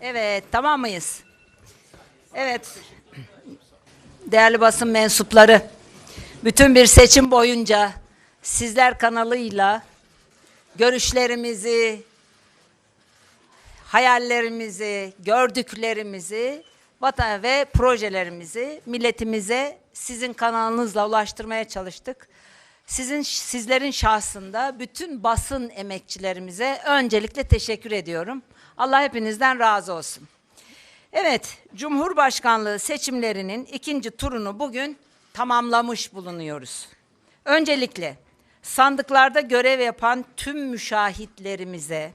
Evet, tamam mıyız? Evet. Değerli basın mensupları, bütün bir seçim boyunca sizler kanalıyla görüşlerimizi, hayallerimizi, gördüklerimizi vatan ve projelerimizi milletimize sizin kanalınızla ulaştırmaya çalıştık. Sizin sizlerin şahsında bütün basın emekçilerimize öncelikle teşekkür ediyorum. Allah hepinizden razı olsun. Evet, Cumhurbaşkanlığı seçimlerinin ikinci turunu bugün tamamlamış bulunuyoruz. Öncelikle sandıklarda görev yapan tüm müşahitlerimize,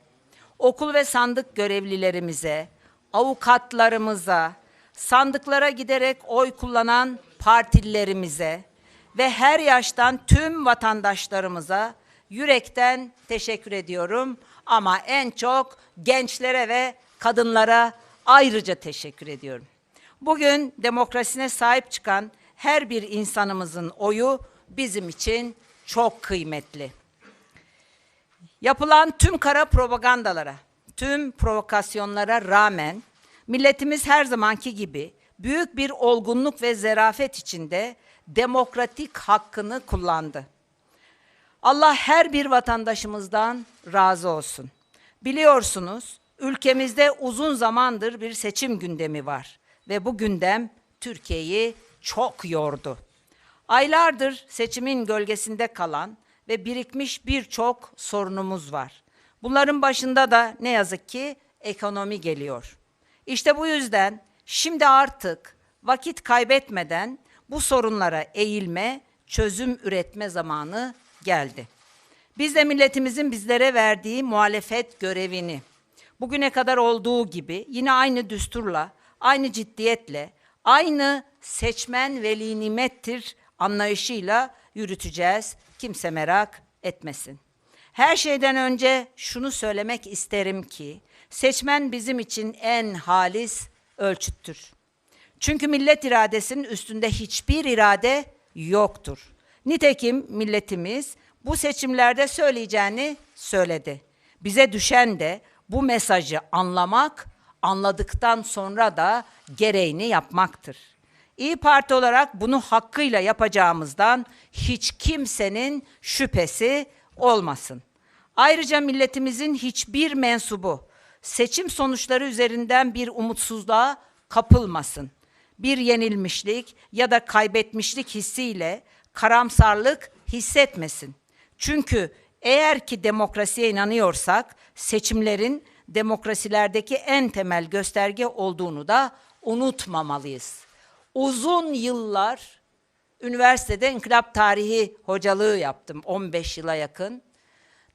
okul ve sandık görevlilerimize, avukatlarımıza, sandıklara giderek oy kullanan partililerimize ve her yaştan tüm vatandaşlarımıza yürekten teşekkür ediyorum. Ama en çok gençlere ve kadınlara ayrıca teşekkür ediyorum. Bugün demokrasine sahip çıkan her bir insanımızın oyu bizim için çok kıymetli. Yapılan tüm kara propagandalara, tüm provokasyonlara rağmen milletimiz her zamanki gibi büyük bir olgunluk ve zerafet içinde demokratik hakkını kullandı. Allah her bir vatandaşımızdan razı olsun. Biliyorsunuz ülkemizde uzun zamandır bir seçim gündemi var ve bu gündem Türkiye'yi çok yordu. Aylardır seçimin gölgesinde kalan ve birikmiş birçok sorunumuz var. Bunların başında da ne yazık ki ekonomi geliyor. İşte bu yüzden şimdi artık vakit kaybetmeden bu sorunlara eğilme, çözüm üretme zamanı geldi. Biz de milletimizin bizlere verdiği muhalefet görevini bugüne kadar olduğu gibi yine aynı düsturla, aynı ciddiyetle, aynı seçmen veli nimettir anlayışıyla yürüteceğiz. Kimse merak etmesin. Her şeyden önce şunu söylemek isterim ki seçmen bizim için en halis ölçüttür. Çünkü millet iradesinin üstünde hiçbir irade yoktur. Nitekim milletimiz bu seçimlerde söyleyeceğini söyledi. Bize düşen de bu mesajı anlamak, anladıktan sonra da gereğini yapmaktır. İyi Parti olarak bunu hakkıyla yapacağımızdan hiç kimsenin şüphesi olmasın. Ayrıca milletimizin hiçbir mensubu seçim sonuçları üzerinden bir umutsuzluğa kapılmasın. Bir yenilmişlik ya da kaybetmişlik hissiyle karamsarlık hissetmesin. Çünkü eğer ki demokrasiye inanıyorsak seçimlerin demokrasilerdeki en temel gösterge olduğunu da unutmamalıyız. Uzun yıllar üniversitede inkılap tarihi hocalığı yaptım 15 yıla yakın.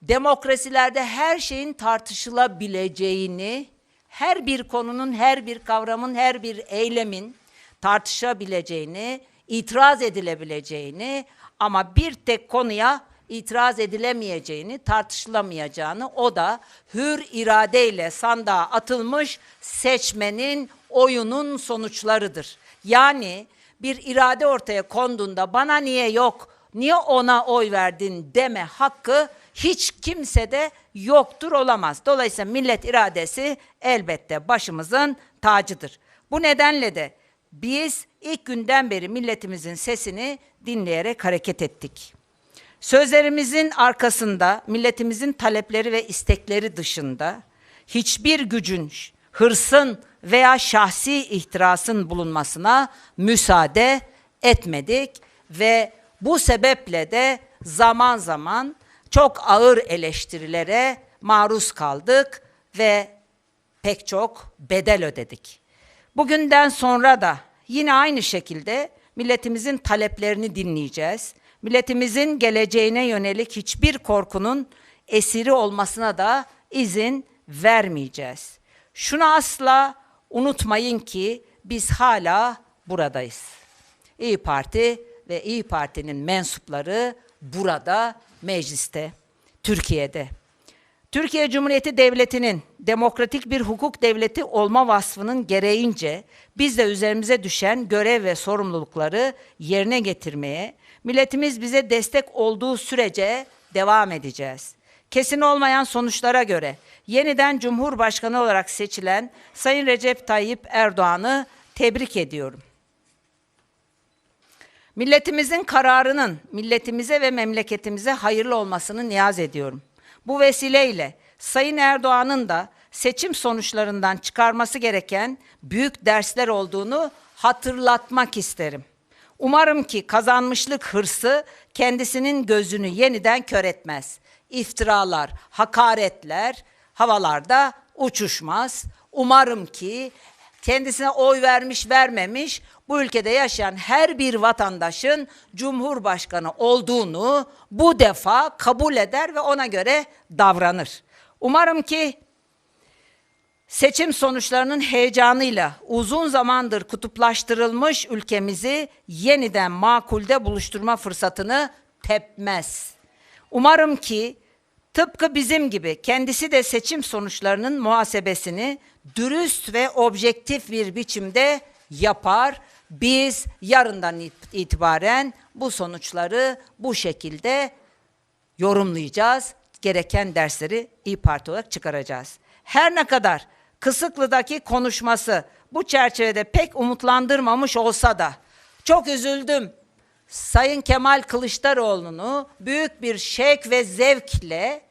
Demokrasilerde her şeyin tartışılabileceğini, her bir konunun, her bir kavramın, her bir eylemin tartışabileceğini, itiraz edilebileceğini ama bir tek konuya itiraz edilemeyeceğini, tartışılamayacağını o da hür iradeyle sandığa atılmış seçmenin oyunun sonuçlarıdır. Yani bir irade ortaya konduğunda bana niye yok, niye ona oy verdin deme hakkı hiç kimsede yoktur olamaz. Dolayısıyla millet iradesi elbette başımızın tacıdır. Bu nedenle de biz ilk günden beri milletimizin sesini dinleyerek hareket ettik. Sözlerimizin arkasında milletimizin talepleri ve istekleri dışında hiçbir gücün, hırsın veya şahsi ihtirasın bulunmasına müsaade etmedik ve bu sebeple de zaman zaman çok ağır eleştirilere maruz kaldık ve pek çok bedel ödedik. Bugünden sonra da yine aynı şekilde milletimizin taleplerini dinleyeceğiz. Milletimizin geleceğine yönelik hiçbir korkunun esiri olmasına da izin vermeyeceğiz. Şunu asla unutmayın ki biz hala buradayız. İyi Parti ve İyi Parti'nin mensupları burada, mecliste, Türkiye'de. Türkiye Cumhuriyeti Devleti'nin demokratik bir hukuk devleti olma vasfının gereğince biz de üzerimize düşen görev ve sorumlulukları yerine getirmeye, milletimiz bize destek olduğu sürece devam edeceğiz. Kesin olmayan sonuçlara göre yeniden Cumhurbaşkanı olarak seçilen Sayın Recep Tayyip Erdoğan'ı tebrik ediyorum. Milletimizin kararının milletimize ve memleketimize hayırlı olmasını niyaz ediyorum. Bu vesileyle Sayın Erdoğan'ın da seçim sonuçlarından çıkarması gereken büyük dersler olduğunu hatırlatmak isterim. Umarım ki kazanmışlık hırsı kendisinin gözünü yeniden kör etmez. İftiralar, hakaretler havalarda uçuşmaz. Umarım ki kendisine oy vermiş vermemiş bu ülkede yaşayan her bir vatandaşın cumhurbaşkanı olduğunu bu defa kabul eder ve ona göre davranır. Umarım ki seçim sonuçlarının heyecanıyla uzun zamandır kutuplaştırılmış ülkemizi yeniden makulde buluşturma fırsatını tepmez. Umarım ki tıpkı bizim gibi kendisi de seçim sonuçlarının muhasebesini dürüst ve objektif bir biçimde yapar. Biz yarından it- itibaren bu sonuçları bu şekilde yorumlayacağız. Gereken dersleri İyi Parti olarak çıkaracağız. Her ne kadar Kısıklı'daki konuşması bu çerçevede pek umutlandırmamış olsa da çok üzüldüm. Sayın Kemal Kılıçdaroğlu'nu büyük bir şevk ve zevkle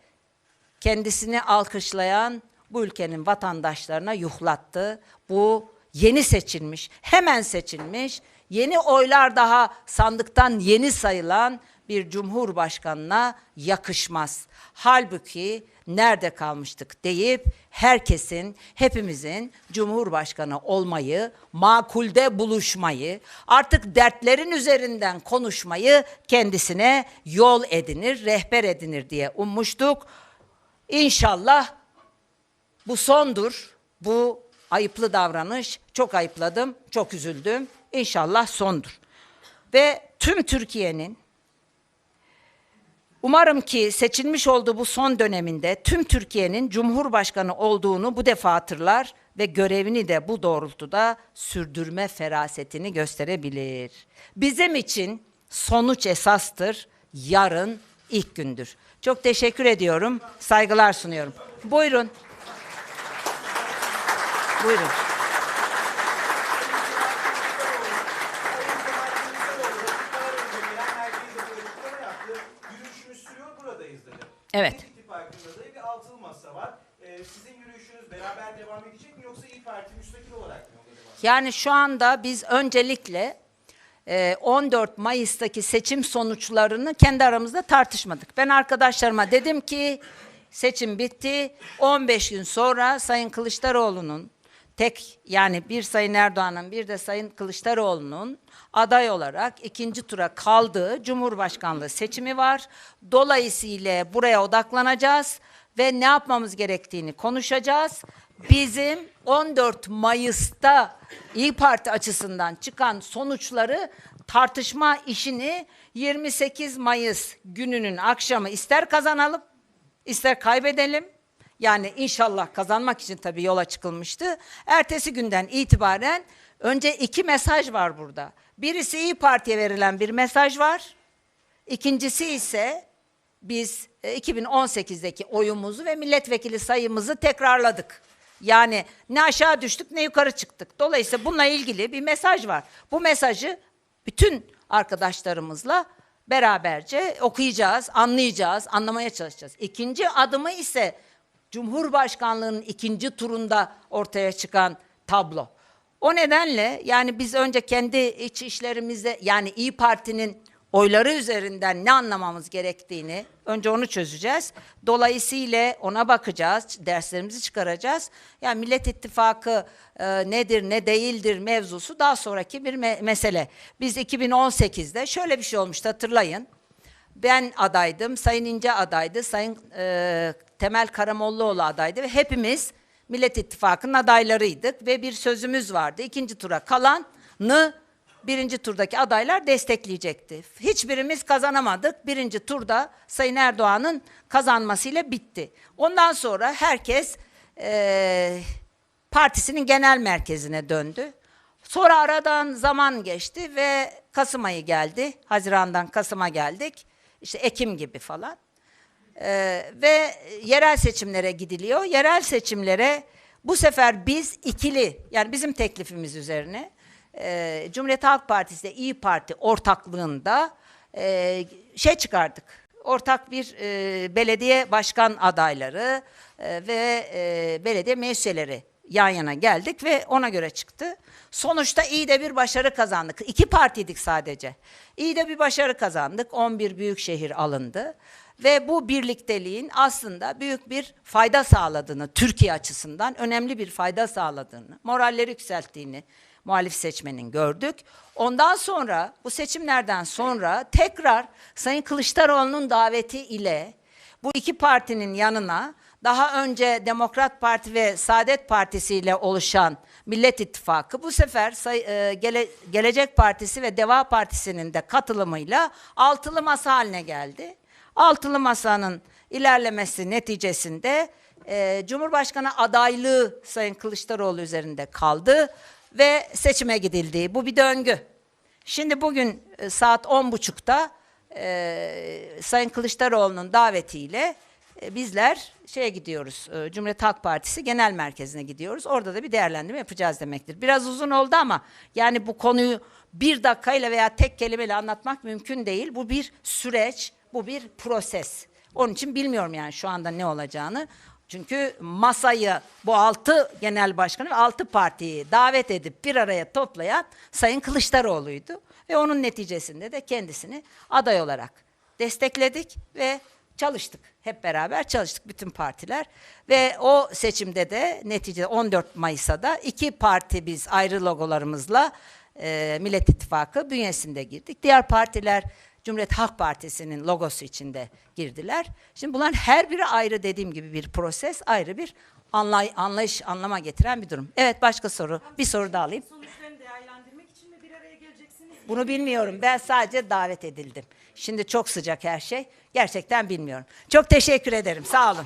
kendisini alkışlayan bu ülkenin vatandaşlarına yuhlattı. Bu yeni seçilmiş, hemen seçilmiş, yeni oylar daha sandıktan yeni sayılan bir cumhurbaşkanına yakışmaz. Halbuki nerede kalmıştık deyip herkesin, hepimizin cumhurbaşkanı olmayı, makulde buluşmayı, artık dertlerin üzerinden konuşmayı kendisine yol edinir, rehber edinir diye ummuştuk. İnşallah bu sondur. Bu ayıplı davranış. Çok ayıpladım, çok üzüldüm. İnşallah sondur. Ve tüm Türkiye'nin umarım ki seçilmiş olduğu bu son döneminde tüm Türkiye'nin Cumhurbaşkanı olduğunu bu defa hatırlar ve görevini de bu doğrultuda sürdürme ferasetini gösterebilir. Bizim için sonuç esastır, yarın ilk gündür. Çok teşekkür ediyorum, saygılar sunuyorum. Buyurun. Buyurun. Yürüyüşümüz sürüyor buradayız dedi. Evet. Millet İttifakı'nda da bir altılı masa var. Ee, sizin yürüyüşünüz beraber devam edecek mi yoksa İYİ Parti müstakil olarak mı yolda devam edecek? Yani şu anda biz öncelikle e, 14 Mayıs'taki seçim sonuçlarını kendi aramızda tartışmadık. Ben arkadaşlarıma dedim ki seçim bitti. 15 gün sonra Sayın Kılıçdaroğlu'nun tek yani bir Sayın Erdoğan'ın bir de Sayın Kılıçdaroğlu'nun aday olarak ikinci tura kaldığı Cumhurbaşkanlığı seçimi var. Dolayısıyla buraya odaklanacağız ve ne yapmamız gerektiğini konuşacağız. Bizim 14 Mayıs'ta İyi Parti açısından çıkan sonuçları tartışma işini 28 Mayıs gününün akşamı ister kazanalım ister kaybedelim. Yani inşallah kazanmak için tabii yola çıkılmıştı. Ertesi günden itibaren önce iki mesaj var burada. Birisi İyi Parti'ye verilen bir mesaj var. İkincisi ise biz 2018'deki oyumuzu ve milletvekili sayımızı tekrarladık. Yani ne aşağı düştük ne yukarı çıktık. Dolayısıyla bununla ilgili bir mesaj var. Bu mesajı bütün arkadaşlarımızla beraberce okuyacağız, anlayacağız, anlamaya çalışacağız. İkinci adımı ise Cumhurbaşkanlığının ikinci turunda ortaya çıkan tablo. O nedenle yani biz önce kendi iç işlerimizde yani İyi Parti'nin oyları üzerinden ne anlamamız gerektiğini önce onu çözeceğiz. Dolayısıyla ona bakacağız, derslerimizi çıkaracağız. Yani Millet İttifakı e, nedir ne değildir mevzusu daha sonraki bir me- mesele. Biz 2018'de şöyle bir şey olmuştu hatırlayın. Ben adaydım, Sayın İnce adaydı, Sayın e, Temel Karamollaoğlu adaydı ve hepimiz Millet İttifakı'nın adaylarıydık ve bir sözümüz vardı. İkinci tura kalanı birinci turdaki adaylar destekleyecekti. Hiçbirimiz kazanamadık. Birinci turda Sayın Erdoğan'ın kazanmasıyla bitti. Ondan sonra herkes eee, partisinin genel merkezine döndü. Sonra aradan zaman geçti ve Kasım ayı geldi. Haziran'dan Kasım'a geldik. İşte Ekim gibi falan. Ee, ve yerel seçimlere gidiliyor. Yerel seçimlere bu sefer biz ikili yani bizim teklifimiz üzerine e, Cumhuriyet Halk Partisi ile İyi Parti ortaklığında e, şey çıkardık. Ortak bir e, belediye başkan adayları e, ve e, belediye meclisleri yan yana geldik ve ona göre çıktı. Sonuçta iyi de bir başarı kazandık. İki partiydik sadece. İyi de bir başarı kazandık. 11 büyük şehir alındı. Ve bu birlikteliğin aslında büyük bir fayda sağladığını, Türkiye açısından önemli bir fayda sağladığını, moralleri yükselttiğini muhalif seçmenin gördük. Ondan sonra bu seçimlerden sonra tekrar Sayın Kılıçdaroğlu'nun daveti ile bu iki partinin yanına daha önce Demokrat Parti ve Saadet Partisi ile oluşan Millet İttifakı bu sefer e, Gele- Gelecek Partisi ve Deva Partisi'nin de katılımıyla altılı masa haline geldi. Altılı masanın ilerlemesi neticesinde e, Cumhurbaşkanı adaylığı Sayın Kılıçdaroğlu üzerinde kaldı ve seçime gidildi. Bu bir döngü. Şimdi bugün e, saat 10.30'da e, Sayın Kılıçdaroğlu'nun davetiyle e, bizler şeye gidiyoruz. e, Cumhuriyet Halk Partisi Genel Merkezi'ne gidiyoruz. Orada da bir değerlendirme yapacağız demektir. Biraz uzun oldu ama yani bu konuyu bir dakikayla veya tek kelimeyle anlatmak mümkün değil. Bu bir süreç, bu bir proses. Onun için bilmiyorum yani şu anda ne olacağını. Çünkü masayı bu altı genel başkanı ve altı partiyi davet edip bir araya toplayan Sayın Kılıçdaroğlu'ydu. Ve onun neticesinde de kendisini aday olarak destekledik ve çalıştık. Hep beraber çalıştık bütün partiler. Ve o seçimde de neticede 14 Mayıs'ta da iki parti biz ayrı logolarımızla e, Millet İttifakı bünyesinde girdik. Diğer partiler Cumhuriyet Halk Partisi'nin logosu içinde girdiler. Şimdi bunların her biri ayrı dediğim gibi bir proses, ayrı bir anlay anlayış, anlama getiren bir durum. Evet başka soru. Bir soru daha alayım. Sonuçlarını değerlendirmek için mi bir araya geleceksiniz? Bunu bilmiyorum. Ben sadece davet edildim. Şimdi çok sıcak her şey. Gerçekten bilmiyorum. Çok teşekkür ederim. Sağ olun.